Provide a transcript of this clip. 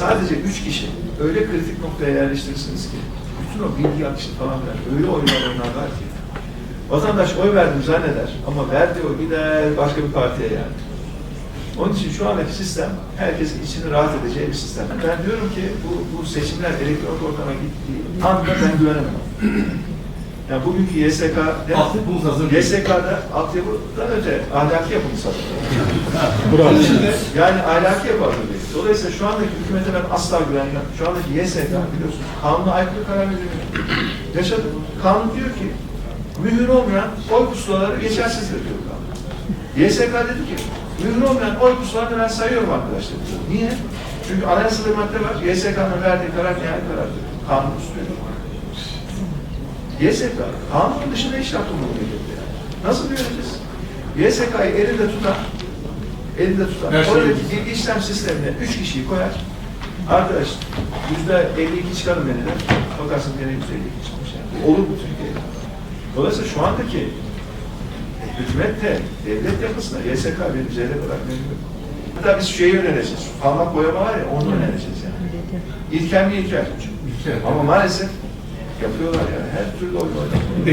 sadece üç kişi öyle kritik noktaya yerleştirirsiniz ki bütün o bilgi akışı falan filan öyle oyunlar oynarlar ki vatandaş oy verdim zanneder ama verdiği oy gider başka bir partiye yani. Onun için şu andaki sistem herkesin içini rahat edeceği bir sistem. Ben diyorum ki bu, bu seçimler elektronik ortama gittiği anda ben güvenemem. Yani bugünkü YSK, de- Altyapımız hazır. YSK'da altyapıdan öte ahlaki yapımı satıyor. Bravo. Yani ahlaki yapı hazır değil. Dolayısıyla şu andaki hükümete ben asla güvenmem. Şu andaki YSK biliyorsunuz kanuna aykırı karar veriyor. Yaşadık. Kanun diyor ki mühür olmayan oy pusulaları geçersizdir diyor kanun. YSK dedi ki mühür olmayan oy pusulalarını ben sayıyorum arkadaşlar. Niye? Çünkü anayasada madde var. YSK'nın verdiği karar nihai karardır. Kanun üstüne. YSK kanunun dışında iş yaptı bu memlekette. yani. Nasıl göreceğiz? YSK'yı elinde tutan elinde tutan Her şey oradaki bilgi işlem sistemine üç kişiyi koyar. Arkadaş yüzde 52 çıkarım beni de. Bakarsın gene yüzde 52 çıkmış yani. Olur bu Türkiye'de. Dolayısıyla şu andaki hükümet de devlet yapısına YSK bir düzeyde olarak memnun. Hatta biz şeyi önereceğiz. Parmak boyama var ya onu önereceğiz yani. İlker mi? İlker. Ama maalesef yapıyorlar yani. Her türlü oyun oynuyorlar.